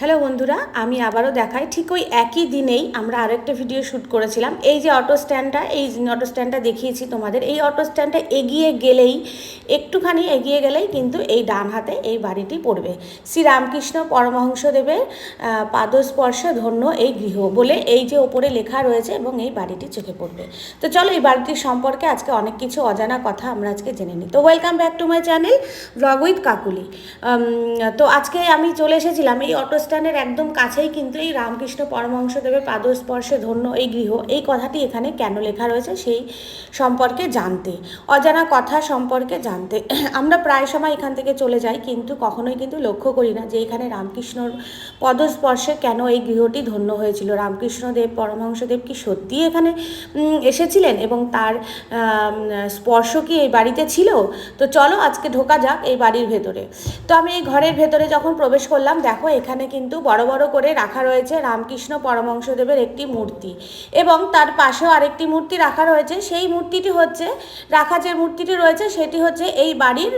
Hello বন্ধুরা, আমি আবারও দেখাই। ঠিক ওই একই দিনেই আমরা আরেকটা ভিডিও শ্যুট করেছিলাম। এই যে অটো স্ট্যান্ডটা এই অটো স্ট্যান্ডটা দেখিয়েছি তোমাদের। এই অটো স্ট্যান্ডটা এগিয়ে গেলেই, একটুখানি এগিয়ে গেলেই কিন্তু এই ডান হাতে এই বাড়িটি পড়বে। শ্রীরামকৃষ্ণ পরমহংসদেবের পাদস্পর্শে ধন্য এই গৃহ বলে এই যে ওপরে লেখা রয়েছে এবং এই বাড়িটি চোখে পড়বে। তো চলো এই বাড়িটির সম্পর্কে আজকে অনেক কিছু অজানা কথা আমরা আজকে জেনে নিই। তো welcome back to my channel blog with Kakuli. তো আজকে আমি চলে এসেছিলাম এই অটো স্ট্যান্ডের একদম কাছেই কিন্তু এই রামকৃষ্ণ পরমহংসদেবের পাদস্পর্শে ধন্য এই গৃহ। এই কথাটি এখানে কেন লেখা রয়েছে সেই সম্পর্কে জানতে, অজানা কথা সম্পর্কে জানতে। আমরা প্রায় সময় এখান থেকে চলে যাই, কিন্তু কখনোই কিন্তু লক্ষ্য করি না যে এখানে রামকৃষ্ণর পদস্পর্শে কেন এই গৃহটি ধন্য হয়েছিল। রামকৃষ্ণদেব, পরমহংসদেব কি সত্যিই এখানে এসেছিলেন এবং তার স্পর্শ কি এই বাড়িতে ছিল? তো চলো আজকে ঢোকা যাক এই বাড়ির ভেতরে। তো আমি এই ঘরের ভেতরে যখন প্রবেশ করলাম, দেখো এখানে কিন্তু বড় বড় করে রাখা রয়েছে রামকৃষ্ণ পরমহংসদেবের একটি মূর্তি। এবং তার পাশেও আরেকটি মূর্তি রাখা রয়েছে, সেই মূর্তিটি হচ্ছে, রাখা যে মূর্তিটি রয়েছে সেটি হচ্ছে এই বাড়ির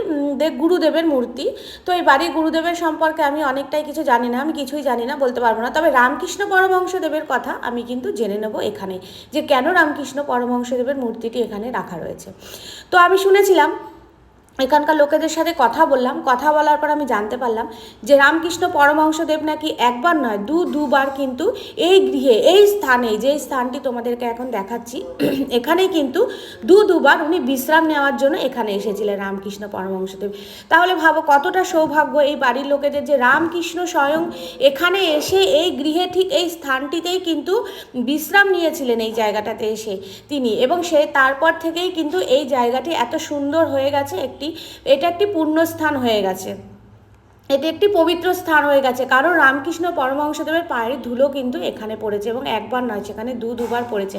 গুরুদেবের মূর্তি। তো এই বাড়ির গুরুদেবের সম্পর্কে আমি অনেকটাই কিছু জানি না, আমি কিছুই জানি না, বলতে পারব না। তবে রামকৃষ্ণ পরমহংসদেবের কথা আমি কিন্তু জেনে নেব এখানে, যে কেন রামকৃষ্ণ পরমহংসদেবের মূর্তিটি এখানে রাখা রয়েছে। তো আমি শুনেছিলাম এখানকার লোকেদের সাথে কথা বললাম। কথা বলার পর আমি জানতে পারলাম যে রামকৃষ্ণ পরমহংসদেব নাকি একবার নয়, দু, দুবার কিন্তু এই গৃহে, এই স্থানে যে স্থানটি তোমাদেরকে এখন দেখাচ্ছি, এখানেই কিন্তু দু, দুবার উনি বিশ্রাম নেওয়ার জন্য এখানে এসেছিলেন রামকৃষ্ণ পরমহংসদেব। তাহলে ভাবো কতটা সৌভাগ্য এই বাড়ির লোকেদের যে রামকৃষ্ণ স্বয়ং এখানে এসে এই গৃহে ঠিক এই স্থানটিতেই কিন্তু বিশ্রাম নিয়েছিলেন এই জায়গাটাতে এসে তিনি। এবং সে তারপর থেকেই কিন্তু এই জায়গাটি এত সুন্দর হয়ে গেছে একটি এটা একটি পুণ্যস্থান হয়ে গেছে। এটি একটি পবিত্র স্থান হয়ে গেছে। কারণ রামকৃষ্ণ পরমহংসদেবের পায়ের ধুলো কিন্তু এখানে পড়েছে এবং একবার নয়, সেখানে দু, দুবার পড়েছে।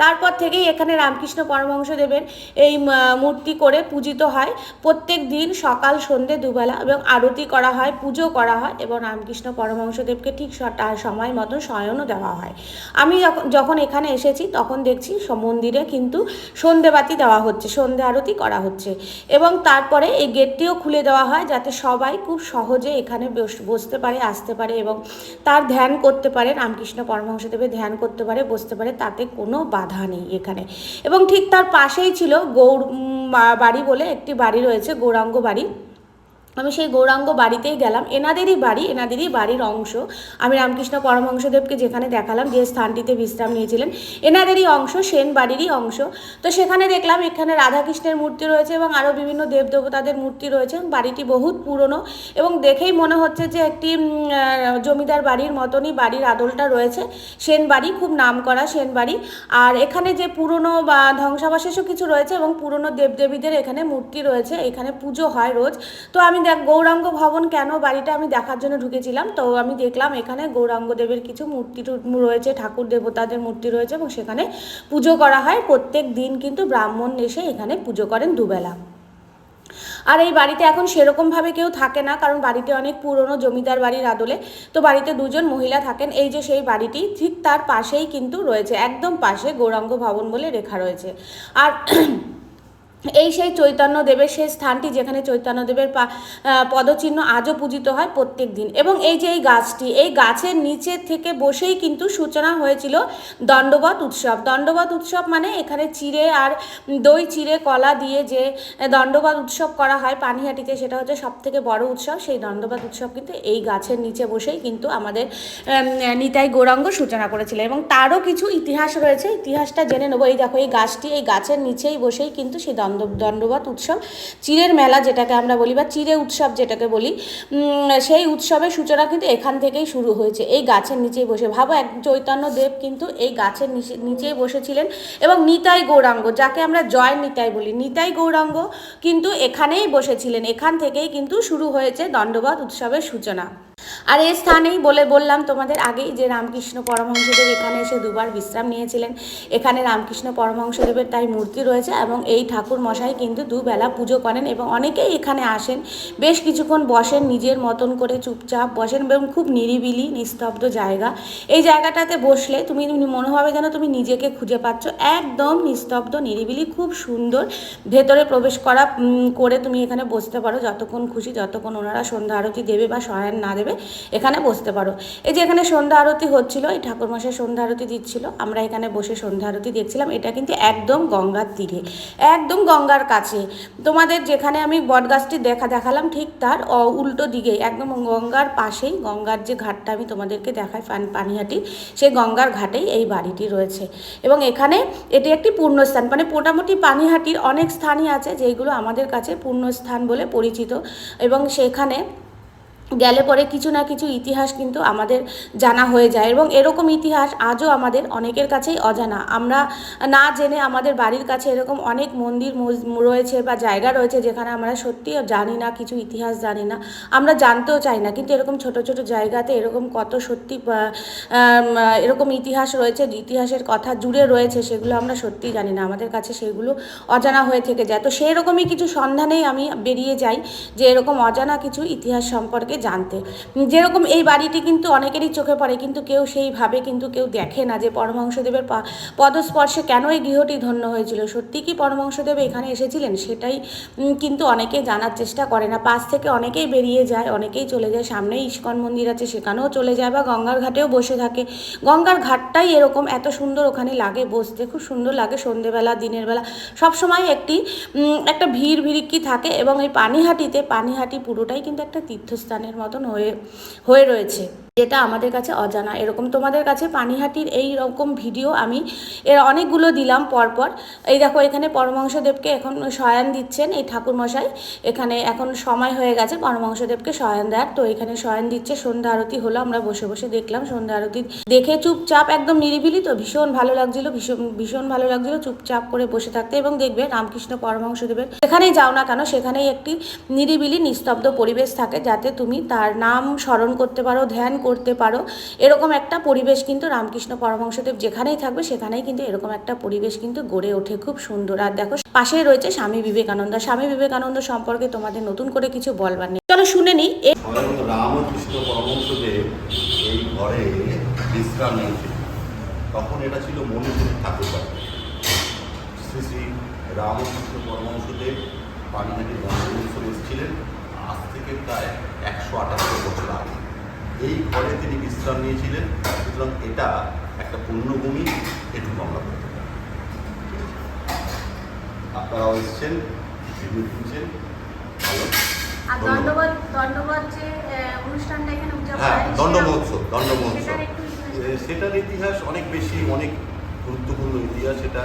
তারপর থেকেই এখানে রামকৃষ্ণ পরমহংসদেবের এই মূর্তি করে পূজিত হয়। প্রত্যেক দিন সকাল সন্ধে দুবেলা এবং আরতি করা হয়, পুজো করা হয় এবং রামকৃষ্ণ পরমহংসদেবকে ঠিক সময় মতন শয়নও দেওয়া হয়। আমি যখন যখন এখানে এসেছি, তখন দেখছি মন্দিরে কিন্তু সন্ধেবাতি দেওয়া হচ্ছে, সন্ধে আরতি করা হচ্ছে। এবং তারপরে এই গেটটিও খুলে দেওয়া হয় যাতে সবাই খুব সহজে এখানে বস- বসতে পারে, আসতে পারে এবং তার ধ্যান করতে পারে, রামকৃষ্ণ পরমহংসদেবের ধ্যান করতে পারে, বসতে পারে, তাতে কোনো বাধা নেই এখানে। এবং ঠিক তার পাশেই ছিল গৌর বাড়ি বলে একটি বাড়ি রয়েছে, গৌরাঙ্গ বাড়ি। আমি সেই গৌরাঙ্গ বাড়িতেই গেলাম। এনাদেরই বাড়ি, এনাদেরই বাড়ির অংশ। আমি রামকৃষ্ণ পরমহংসদেবকে যেখানে দেখালাম, যে স্থানটিতে বিশ্রাম নিয়েছিলেন, এনাদেরই অংশ, সেন বাড়িরই অংশ। তো সেখানে দেখলাম, এখানে রাধাকৃষ্ণের মূর্তি রয়েছে এবং আরও বিভিন্ন দেবদেবতাদের মূর্তি রয়েছে। বাড়িটি বহুত পুরনো এবং দেখেই মনে হচ্ছে যে একটি জমিদার বাড়ির মতনই বাড়ির আদলটা রয়েছে। সেন বাড়ি খুব নাম করা সেন বাড়ি। আর এখানে যে পুরনো বা ধ্বংসাবশেষও কিছু রয়েছে এবং পুরনো দেবদেবীদের এখানে মূর্তি রয়েছে। এখানে পুজো হয় রোজ। তো আমি দেখ, গৌরাঙ্গ ভবন কেন? বাড়িটা আমি দেখার জন্য ঢুকেছিলাম। তো আমি দেখলাম এখানে গৌরাঙ্গ দেবের কিছু মূর্তি রয়েছে, ঠাকুর দেবতাদের মূর্তি রয়েছে এবং সেখানে পুজো করা হয়। প্রত্যেক দিন কিন্তু ব্রাহ্মণ এসে এখানে পুজো করেন দুবেলা। আর এই বাড়িতে এখন সেরকমভাবে কেউ থাকে না, কারণ বাড়িতে অনেক পুরনো জমিদার বাড়ির আদলে। তো বাড়িতে দুজন মহিলা থাকেন। এই যে সেই বাড়িটি, ঠিক তার পাশেই কিন্তু রয়েছে, একদম পাশে গৌরাঙ্গ ভবন বলে রেখা রয়েছে। আর এই সেই চৈতন্য দেবের সেই স্থানটি যেখানে চৈতন্য দেবের পদচিহ্ন আজও পূজিত হয় প্রত্যেক দিন। এবং এই যে এই গাছটি, এই গাছের নিচে থেকে বসেই কিন্তু সূচনা হয়েছিল দণ্ডবত উৎসব। দণ্ডবত উৎসব মানে এখানে চিড়ে আর দই, চিড়ে, কলা দিয়ে যে দণ্ডবত উৎসব করা হয় পানিহাটিতে, সেটা হচ্ছে সব থেকে বড় উৎসব। সেই দণ্ডবাদ উৎসব কিন্তু এই গাছের নিচে বসেই কিন্তু আমাদের নিতাই গৌরাঙ্গ সূচনা করেছিল। এবং তারও কিছু ইতিহাস রয়েছে। ইতিহাসটা জেনে নেব। এই দেখো, এই গাছটি এই গাছের নিচেই বসেই কিন্তু সেই দণ্ড দণ্ডবাদ উৎসব। চিরের মেলা যেটাকে আমরা বলি বা চিরে উৎসব যেটাকে বলি সেই উৎসবের সূচনা কিন্তু এখান থেকেই শুরু হয়েছে। এই গাছের নিচেই বসে, ভাবো এক চৈতন্য দেব কিন্তু এই গাছের নিচে, নিচেই বসেছিলেন এবং নিতাই গৌরাঙ্গ, যাকে আমরা জয় নিতাই বলি। নিতাই গৌরাঙ্গ কিন্তু এখানেই বসেছিলেন, এখান থেকেই কিন্তু শুরু হয়েছে দণ্ডবাদ উৎসবের সূচনা। আর এই স্থানেই বলে বললাম তোমাদের আগেই যে রামকৃষ্ণ পরমহংসদেব এখানে এসে দুবার বিশ্রাম নিয়েছিলেন। এখানে রামকৃষ্ণ পরমহংসদেবের তাই মূর্তি রয়েছে এবং এই ঠাকুর মশাই কিন্তু দুবেলা পুজো করেন এবং অনেকেই এখানে আসেন। বেশ কিছুক্ষণ বসেন, নিজের মতন করে চুপচাপ বসেন এবং খুব নিরিবিলি, নিস্তব্ধ জায়গা। এই জায়গাটাতে বসলে তুমি মনে হবে যেন তুমি নিজেকে খুঁজে পাচ্ছ। একদম নিস্তব্ধ, নিরিবিলি, খুব সুন্দর ভেতরে প্রবেশ করা করে তুমি এখানে বসতে পারো। যতক্ষণ খুশি, যতক্ষণ ওনারা সন্ধ্যা আরতি দেবে বা সহায়ন না দেবে, এখানে বসতে পারো। এই যে এখানে সন্ধ্যা আরতি হচ্ছিল, এই ঠাকুরমশাই সন্ধ্যা আরতি দিচ্ছিল। আমরা এখানে বসে সন্ধ্যা আরতি দেখছিলাম। এটা কিন্তু একদম গঙ্গার তীরে। একদম গঙ্গার কাছে। তোমাদের যেখানে আমি বটগাছটি দেখা দেখালাম, ঠিক তার উল্টো দিকে একদম গঙ্গার পাশেই, গঙ্গার যে ঘাটটা আমি তোমাদেরকে দেখাই, পান পানিহাটি, সেই গঙ্গার ঘাটেই এই বাড়িটি রয়েছে। এবং এখানে এটি একটি পূর্ণস্থান মানে মোটামুটি পানিহাটির অনেক স্থানই আছে যেগুলো আমাদের কাছে পূর্ণস্থান বলে পরিচিত। এবং সেখানে গেলে পরে কিছু না কিছু ইতিহাস কিন্তু আমাদের জানা হয়ে যায় এবং এরকম ইতিহাস আজও আমাদের অনেকের কাছেই অজানা। আমরা না জেনে আমাদের বাড়ির কাছে এরকম অনেক মন্দির রয়েছে বা জায়গা রয়েছে যেখানে আমরা সত্যিই জানি না, কিছু ইতিহাস জানি না, আমরা জানতেও চাই না। কিন্তু এরকম ছোট ছোট জায়গাতে এরকম কত সত্যি এরকম ইতিহাস রয়েছে, ইতিহাসের কথা জুড়ে রয়েছে, সেগুলো আমরা সত্যিই জানি না। আমাদের কাছে সেগুলো অজানা হয়ে থেকে যায়। তো সেই রকমই কিছু সন্ধানেই আমি বেরিয়ে যাই যে এরকম অজানা কিছু ইতিহাস সম্পর্কে জানতে। যেরকম এই বাড়িটি কিন্তু অনেকেরই চোখে পড়ে, কিন্তু কেউ সেইভাবে কিন্তু কেউ দেখে না যে পরমহংসদেবের পদস্পর্শে কেন এই গৃহটি ধন্য হয়েছিল। সত্যি কি পরমহংসদেব এখানে এসেছিলেন? সেটাই কিন্তু অনেকে জানার চেষ্টা করে না। পাশ থেকে অনেকেই বেরিয়ে যায়, অনেকেই চলে যায়। সামনেই ইস্কন মন্দির আছে, সেখানেও চলে যায় বা গঙ্গার ঘাটেও বসে থাকে। গঙ্গার ঘাটটাই এরকম, এত সুন্দর ওখানে লাগে বসতে। খুব সুন্দর লাগে সন্ধেবেলা, দিনের বেলা। সবসময় একটি একটা ভিড় ভিড়িক্কি থাকে এবং এই পানিহাটিতে, পানিহাটি পুরোটাই কিন্তু একটা তীর্থস্থানের মতন হয়ে হয়ে রয়েছে। যেটা আমাদের কাছে অজানা। এরকম তোমাদের কাছে পানিহাটির এই রকম ভিডিও আমি এর অনেকগুলো দিলাম পরপর। এই দেখো, এখানে পরমহংসদেবকে এখন শয়ান দিচ্ছেন এই ঠাকুরমশাই। এখানে এখন সময় হয়ে গেছে পরমহংসদেবকে শয়ান দেওয়ার। তো এখানে শয়ান দিচ্ছে, সন্ধ্যা আরতি হলো, আমরা বসে বসে দেখলাম সন্ধ্যা আরতি। দেখে চুপচাপ, একদম নিরিবিলি তো, ভীষণ ভালো লাগছিল, ভীষণ ভীষণ ভালো লাগছিল চুপচাপ করে বসে থাকতে এবং দেখবে রামকৃষ্ণ পরমহংসদেবের যেখানেই যাও না কেন, সেখানেই একটি নিরিবিলি, নিস্তব্ধ পরিবেশ থাকে যাতে তুমি তার নাম স্মরণ করতে পারো, ধ্যান করতে পারো। এরকম একটা পরিবেশ কিন্তু রামকৃষ্ণ পরমহংসদেব যেখানেই থাকবে, সেখানেই কিন্তু এরকম একটা পরিবেশ কিন্তু গড়ে ওঠে খুব সুন্দর। আর দেখো পাশেই রয়েছে স্বামী বিবেকানন্দ। স্বামী বিবেকানন্দ সম্পর্কে তোমাদের নতুন করে কিছু বলবার নেই। চলো শুনে নিই রামকৃষ্ণ তখন এটা ছিল ঠাকুর শ্রী শ্রী রামকৃষ্ণ পরমহংসদেব পানিহাটি এসেছিলেন। আজ থেকে প্রায় একশো আটাত্তর এই ঘরে তিনি বিশ্রাম নিয়েছিলেন সুতরাং এটা একটা পূর্ণভূমি এটুকু আমরা বলতে পারি। আপনারাও এসছেন ভালো। যে অনুষ্ঠানটা এখানে উদযাপন হ্যাঁ দণ্ড মহোৎসব দণ্ড মহোৎসব। সেটার ইতিহাস অনেক বেশি অনেক গুরুত্বপূর্ণ ইতিহাস সেটা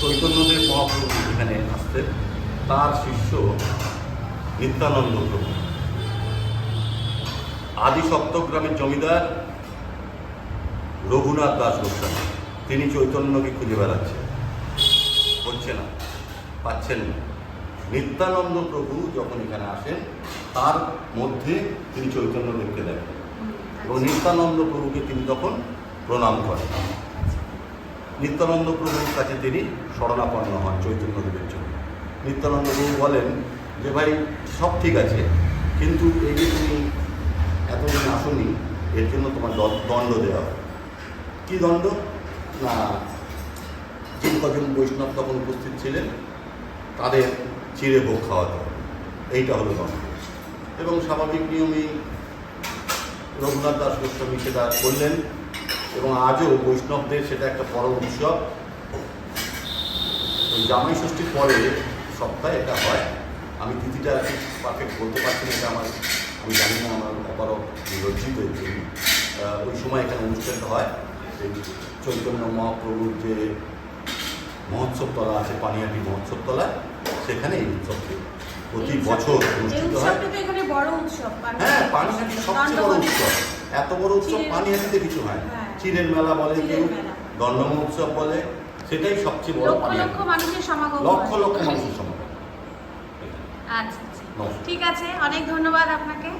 চৈতন্যদেব মহাপ্রভু এখানে আসতেন তার শিষ্য নিত্যানন্দ প্রভু। আদি সপ্তগ্রামের জমিদার রঘুনাথ দাস গোস্বামী। তিনি চৈতন্যকে খুঁজে বেড়াচ্ছেন। হচ্ছে না, পাচ্ছেন না। নিত্যানন্দ প্রভু যখন এখানে আসেন, তার মধ্যে তিনি চৈতন্যদেবকে দেখেন। এবং। নিত্যানন্দ প্রভুকে তিনি তখন প্রণাম করেন। নিত্যানন্দ প্রভুর কাছে তিনি শরণাপন্ন হন চৈতন্যদেবের জন্য। নিত্যানন্দ প্রভু বলেন যে, ভাই, সব ঠিক আছে। কিন্তু এই যে তুমি এতদিন আসনি, এর জন্য তোমার দণ্ড দেওয়া কী দণ্ড? না যে কজন বৈষ্ণব তখন উপস্থিত ছিলেন, তাদের চিড়ে ভোগ খাওয়াতে এইটা হলো দণ্ড। এবং স্বাভাবিক নিয়মেই রঘুনাথ দাস গোস্বামী সেটা করলেন, এবং আজও বৈষ্ণবদের সেটা একটা বড় উৎসব। জামাই ষষ্ঠীর পরে সপ্তাহে এটা হয়। আমি তিথিটা পারফেক্ট বলতে পারছি না, এটা আমার আমি জানি না আমার অপারক লজ্জিত এর ওই সময় এখানে অনুষ্ঠানটা হয় চৈতন্য মহাপ্রভুর যে মহোৎসবতলা আছে পানিয়াটি মহোৎসব তলা সেখানে এই উৎসবটি প্রতি বছর অনুষ্ঠিত হয়। হ্যাঁ পানিহাটি সবচেয়ে বড় উৎসব। এত বড় উৎসব পানিহাটিতে কিছু হয় হ্যাঁ। চিরের মেলা বলে কেউ দণ্ড মহোৎসব বলে সেটাই সবচেয়ে বড় লক্ষ লক্ষ মানুষের সমাগম লক্ষ। লক্ষ মানুষের সমাগম। আচ্ছা। ঠিক আছে অনেক ধন্যবাদ আপনাকে।